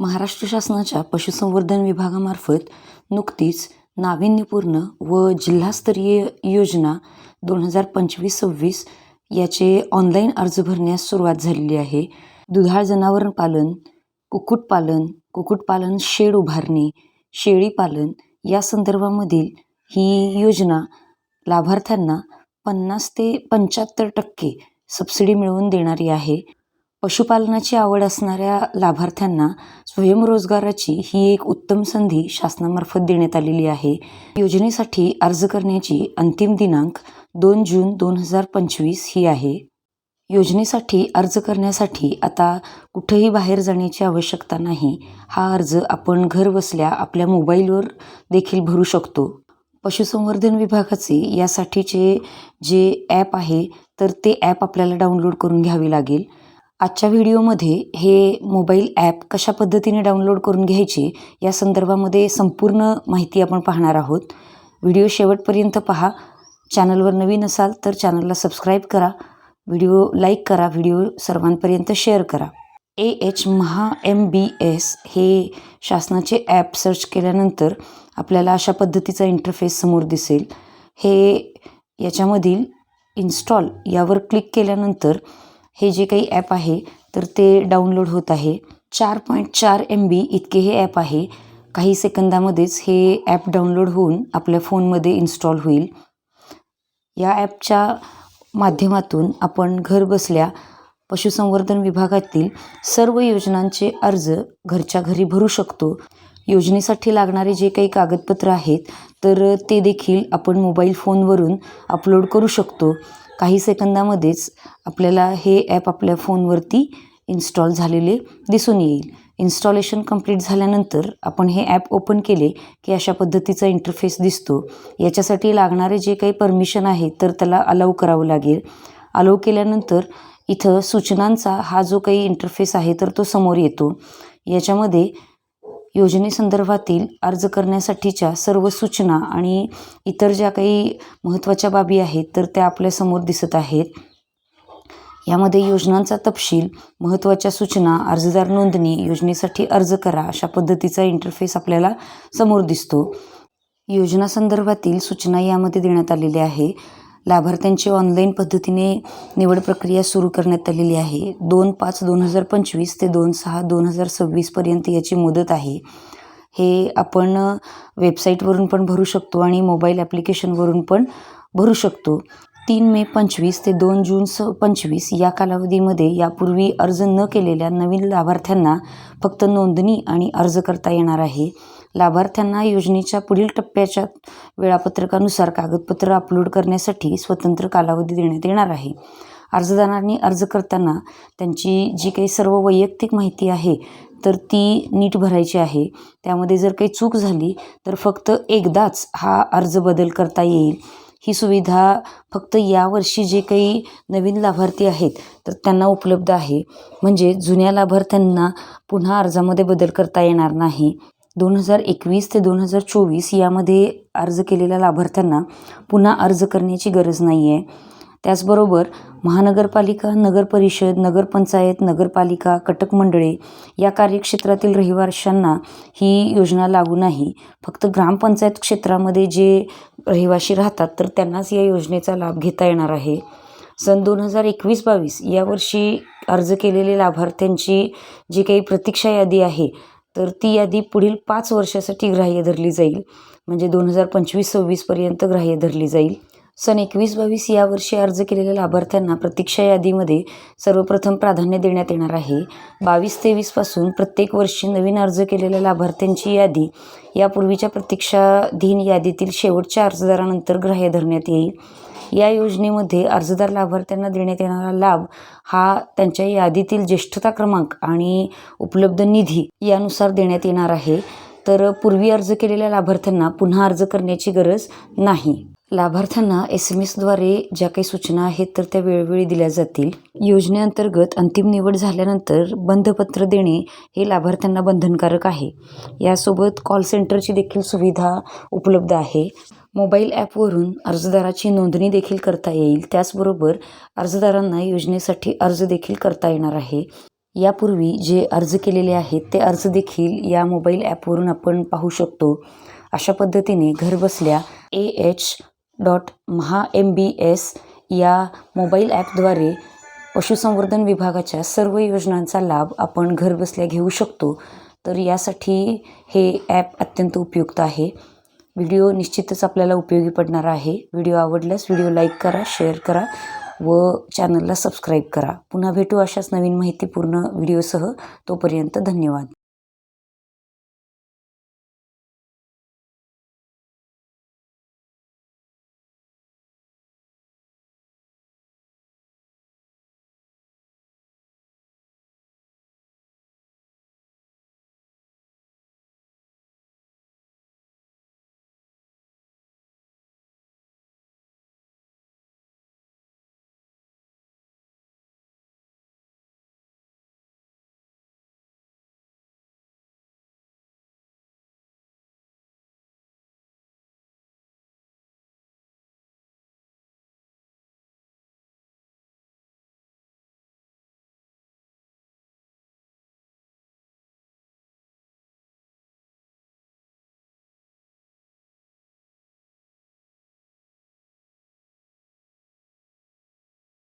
महाराष्ट्र शासनाच्या पशुसंवर्धन विभागामार्फत नुकतीच नाविन्यपूर्ण व जिल्हास्तरीय योजना दोन हजार पंचवीस सव्वीस याचे ऑनलाईन अर्ज भरण्यास सुरुवात झालेली आहे. दुधाळ जनावरपालन कुक्कुटपालन कुक्कुटपालन शेड उभारणे शेळीपालन या संदर्भामधील ही योजना लाभार्थ्यांना पन्नास ते पंच्याहत्तर टक्के सबसिडी मिळवून देणारी आहे. पशुपालनाची आवड असणाऱ्या लाभार्थ्यांना स्वयंरोजगाराची ही एक उत्तम संधी शासनामार्फत देण्यात आलेली आहे. योजनेसाठी अर्ज करण्याची अंतिम दिनांक दोन जून दोन हजार पंचवीस ही आहे. योजनेसाठी अर्ज करण्यासाठी आता कुठेही बाहेर जाण्याची आवश्यकता नाही. हा अर्ज आपण घरबसल्या आपल्या मोबाईलवर देखील भरू शकतो. पशुसंवर्धन विभागाचे यासाठीचे जे ॲप आहे तर ते ॲप आपल्याला डाउनलोड करून घ्यावे लागेल. आजच्या व्हिडिओमध्ये हे मोबाईल ॲप कशा पद्धतीने डाउनलोड करून घ्यायचे या संदर्भामध्ये संपूर्ण माहिती आपण पाहणार आहोत. व्हिडिओ शेवटपर्यंत पहा. चॅनलवर नवीन असाल तर चॅनलला सबस्क्राईब करा. व्हिडिओ लाईक करा. व्हिडिओ सर्वांपर्यंत शेअर करा. A H Maha M B S हे शासनाचे ॲप सर्च केल्यानंतर आपल्याला अशा पद्धतीचा इंटरफेस समोर दिसेल. हे याच्यामधील इन्स्टॉल यावर क्लिक केल्यानंतर हे जे काही ॲप आहे तर ते डाउनलोड होत आहे. चार पॉईंट चार एम बी इतके हे ॲप आहे. काही सेकंदामध्येच हे ॲप डाउनलोड होऊन आपल्या फोनमध्ये इन्स्टॉल होईल. या ॲपच्या माध्यमातून आपण घरबसल्या पशुसंवर्धन विभागातील सर्व योजनांचे अर्ज घरच्या घरी भरू शकतो. योजनेसाठी लागणारे जे काही कागदपत्र आहेत तर ते देखील आपण मोबाईल फोनवरून अपलोड करू शकतो. काही सेकंदामध्येच आपल्याला हे ॲप आपल्या फोनवरती इन्स्टॉल झालेले दिसून येईल. इन्स्टॉलेशन कंप्लीट झाल्यानंतर आपण हे ॲप ओपन केले की अशा पद्धतीचा इंटरफेस दिसतो. याच्यासाठी लागणारे जे काही परमिशन आहे तर त्याला अलाव करावं लागेल. अलाव केल्यानंतर इथं सूचनांचा हा जो काही इंटरफेस आहे तर तो समोर येतो. याच्यामध्ये योजनेसंदर्भातील अर्ज करण्यासाठीच्या सर्व सूचना आणि इतर ज्या काही महत्त्वाच्या बाबी आहेत तर त्या आपल्यासमोर दिसत आहेत. यामध्ये योजनांचा तपशील महत्त्वाच्या सूचना अर्जदार नोंदणी योजनेसाठी अर्ज करा अशा पद्धतीचा इंटरफेस आपल्याला समोर दिसतो. योजनासंदर्भातील सूचना यामध्ये देण्यात आलेल्या आहे. लाभार्थ्यांची ऑनलाईन पद्धतीने निवड प्रक्रिया सुरू करण्यात आलेली आहे. दोन पाच दोन हजार पंचवीस ते दोन सहा दोन हजार सव्वीसपर्यंत याची मुदत आहे. हे आपण वेबसाईटवरून पण भरू शकतो आणि मोबाईल ॲप्लिकेशनवरून पण भरू शकतो. तीन मे पंचवीस ते दोन जून स पंचवीस या कालावधीमध्ये यापूर्वी अर्ज न केलेल्या नवीन लाभार्थ्यांना फक्त नोंदणी आणि अर्ज करता येणार आहे. लाभार्थ्यांना योजनेच्या पुढील टप्प्याच्या वेळापत्रकानुसार कागदपत्र अपलोड करण्यासाठी स्वतंत्र कालावधी देण्यात येणार आहे. अर्जदारांनी अर्ज करताना त्यांची जी काही सर्व वैयक्तिक माहिती आहे तर ती नीट भरायची आहे. त्यामध्ये जर काही चूक झाली तर फक्त एकदाच हा अर्ज बदल करता येईल. ही सुविधा फक्त यावर्षी जे काही नवीन लाभार्थी आहेत तर त्यांना उपलब्ध आहे. म्हणजे जुन्या लाभार्थ्यांना पुन्हा अर्जामध्ये बदल करता येणार नाही. दोन हजार एकवीस ते दोन हजार चोवीस यामध्ये अर्ज केलेल्या लाभार्थ्यांना पुन्हा अर्ज करण्याची गरज नाही आहे त्याचबरोबर महानगरपालिका नगरपरिषद नगरपंचायत नगरपालिका कटक मंडळे या कार्यक्षेत्रातील रहिवाशांना ही योजना लागू नाही. फक्त ग्रामपंचायत क्षेत्रामध्ये जे रहिवाशी राहतात तर त्यांनाच या योजनेचा लाभ घेता येणार आहे. सन दोन हजार एकवीस बावीस यावर्षी अर्ज केलेले लाभार्थ्यांची जी काही प्रतीक्षा यादी आहे तर ती यादी पुढील पाच वर्षासाठी ग्राह्य धरली जाईल. म्हणजे दोन हजार पंचवीस सव्वीसपर्यंत ग्राह्य धरली जाईल. सन एकवीस बावीस यावर्षी अर्ज केलेल्या लाभार्थ्यांना प्रतीक्षा यादीमध्ये सर्वप्रथम प्राधान्य देण्यात येणार आहे. बावीस तेवीसपासून प्रत्येक वर्षी नवीन अर्ज केलेल्या लाभार्थ्यांची यादी यापूर्वीच्या प्रतीक्षाधीन यादीतील शेवटच्या अर्जदारानंतर ग्राह्य धरण्यात येईल. या योजनेमध्ये अर्जदार लाभार्थ्यांना देण्यात येणारा लाभ हा त्यांच्या यादीतील ज्येष्ठता क्रमांक आणि उपलब्ध निधी यानुसार देण्यात येणार आहे. तर पूर्वी अर्ज केलेल्या लाभार्थ्यांना पुन्हा अर्ज करण्याची गरज नाही. लाभार्थ्यांना एस एम एसद्वारे ज्या काही सूचना आहेत तर त्या वेळोवेळी दिल्या जातील. योजनेअंतर्गत अंतिम निवड झाल्यानंतर बंधपत्र देणे हे लाभार्थ्यांना बंधनकारक आहे. यासोबत कॉल सेंटरची देखील सुविधा उपलब्ध आहे. मोबाईल ॲपवरून अर्जदाराची नोंदणी देखील करता येईल. त्याचबरोबर अर्जदारांना योजनेसाठी अर्ज देखील करता येणार आहे. यापूर्वी जे अर्ज केलेले आहेत ते अर्ज देखील या मोबाईल ॲपवरून आपण पाहू शकतो. अशा पद्धतीने घरबसल्या A H dot Maha M B S या मोबाईल ॲपद्वारे पशुसंवर्धन विभागाच्या सर्व योजनांचा लाभ आपण घरबसल्या घेऊ शकतो. तर यासाठी हे ॲप अत्यंत उपयुक्त आहे. व्हिडिओ निश्चितच आपल्याला उपयोगी पडणार आहे. व्हिडिओ आवडल्यास व्हिडिओ लाईक करा शेअर करा व चॅनलला सबस्क्राईब करा. पुन्हा भेटू अशाच नवीन माहितीपूर्ण व्हिडिओसह. तोपर्यंत धन्यवाद.